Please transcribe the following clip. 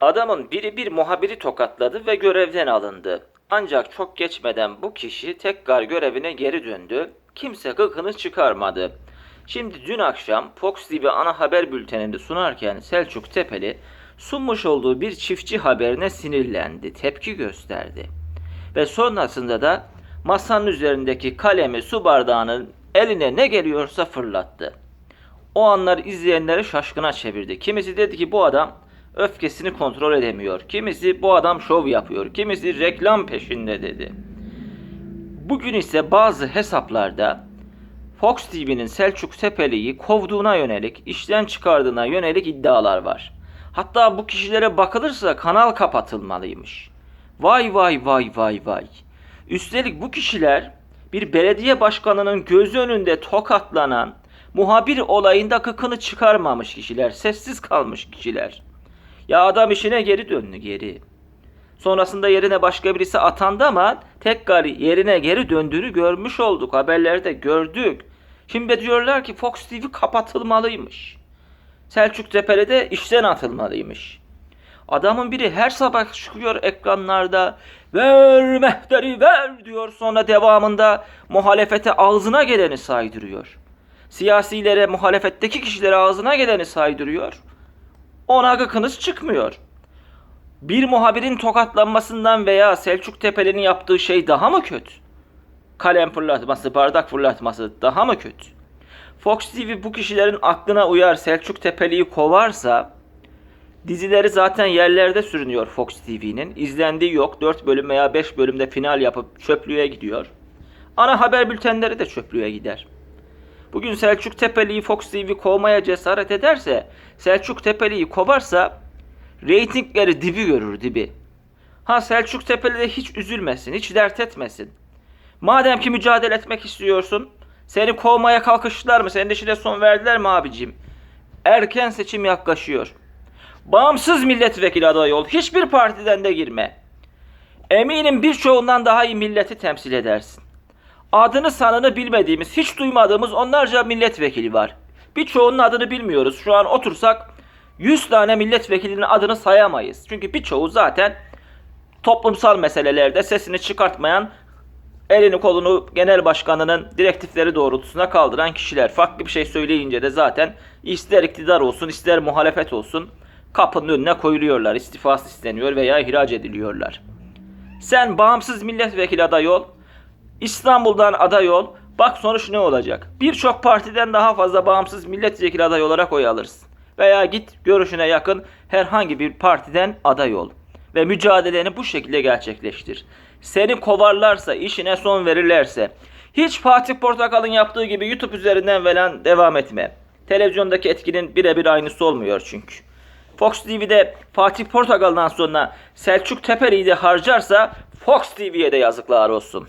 Adamın biri bir muhabiri tokatladı ve görevden alındı. Ancak çok geçmeden bu kişi tekrar görevine geri döndü. Kimse gıkını çıkarmadı. Şimdi dün akşam Fox TV ana haber bülteninde sunarken Selçuk Tepeli sunmuş olduğu bir çiftçi haberine sinirlendi, tepki gösterdi. Ve sonrasında da masanın üzerindeki kalemi su bardağının eline ne geliyorsa fırlattı. O anlar izleyenleri şaşkına çevirdi. Kimisi dedi ki bu adam öfkesini kontrol edemiyor. Kimisi bu adam şov yapıyor. Kimisi reklam peşinde dedi. Bugün ise bazı hesaplarda Fox TV'nin Selçuk Tepeli'yi kovduğuna yönelik, işten çıkardığına yönelik iddialar var. Hatta bu kişilere bakılırsa kanal kapatılmalıymış. Vay vay vay vay vay. Üstelik bu kişiler bir belediye başkanının gözü önünde tokatlanan muhabir olayında kıkını çıkarmamış kişiler, sessiz kalmış kişiler. Ya adam işine geri döndü geri. Sonrasında yerine başka birisi atandı ama tekrar yerine geri döndüğünü görmüş olduk. Haberlerde gördük. Şimdi diyorlar ki Fox TV kapatılmalıymış. Selçuk Tepeli de işten atılmalıymış. Adamın biri her sabah çıkıyor ekranlarda ver mehteri ver diyor sonra devamında muhalefete ağzına geleni saydırıyor. Siyasilere muhalefetteki kişilere ağzına geleni saydırıyor. Ona gıkınız çıkmıyor. Bir muhabirin tokatlanmasından veya Selçuk Tepeli'nin yaptığı şey daha mı kötü? Kalem fırlatması, bardak fırlatması daha mı kötü? Fox TV bu kişilerin aklına uyar Selçuk Tepeli'yi kovarsa dizileri zaten yerlerde sürünüyor Fox TV'nin. İzlendiği yok. 4 bölüm veya 5 bölümde final yapıp çöplüğe gidiyor. Ana haber bültenleri de çöplüğe gider. Bugün Selçuk Tepeli'yi Fox TV kovmaya cesaret ederse, Selçuk Tepeli'yi kovarsa reytingleri dibi görür dibi. Ha Selçuk Tepeli de hiç üzülmesin, hiç dert etmesin. Madem ki mücadele etmek istiyorsun, seni kovmaya kalkıştılar mı? Senin işine son verdiler mi abicim? Erken seçim yaklaşıyor. Bağımsız milletvekili adayı ol. Hiçbir partiden de girme. Eminim birçoğundan daha iyi milleti temsil edersin. Adını sanını bilmediğimiz, hiç duymadığımız onlarca milletvekili var. Birçoğunun adını bilmiyoruz. Şu an otursak 100 tane milletvekilinin adını sayamayız. Çünkü birçoğu zaten toplumsal meselelerde sesini çıkartmayan, elini kolunu genel başkanının direktifleri doğrultusunda kaldıran kişiler. Farklı bir şey söyleyince de zaten ister iktidar olsun ister muhalefet olsun kapının önüne koyuluyorlar. İstifası isteniyor veya ihraç ediliyorlar. Sen bağımsız milletvekili adayı ol. İstanbul'dan aday ol. Bak sonuç ne olacak? Birçok partiden daha fazla bağımsız milletvekili adayı olarak oy alırsın. Veya git görüşüne yakın herhangi bir partiden aday ol. Ve mücadeleni bu şekilde gerçekleştir. Seni kovarlarsa, işine son verirlerse, hiç Fatih Portakal'ın yaptığı gibi YouTube üzerinden falan devam etme. Televizyondaki etkinin birebir aynısı olmuyor çünkü. Fox TV'de Fatih Portakal'dan sonra Selçuk Tepeli'yi de harcarsa Fox TV'ye de yazıklar olsun.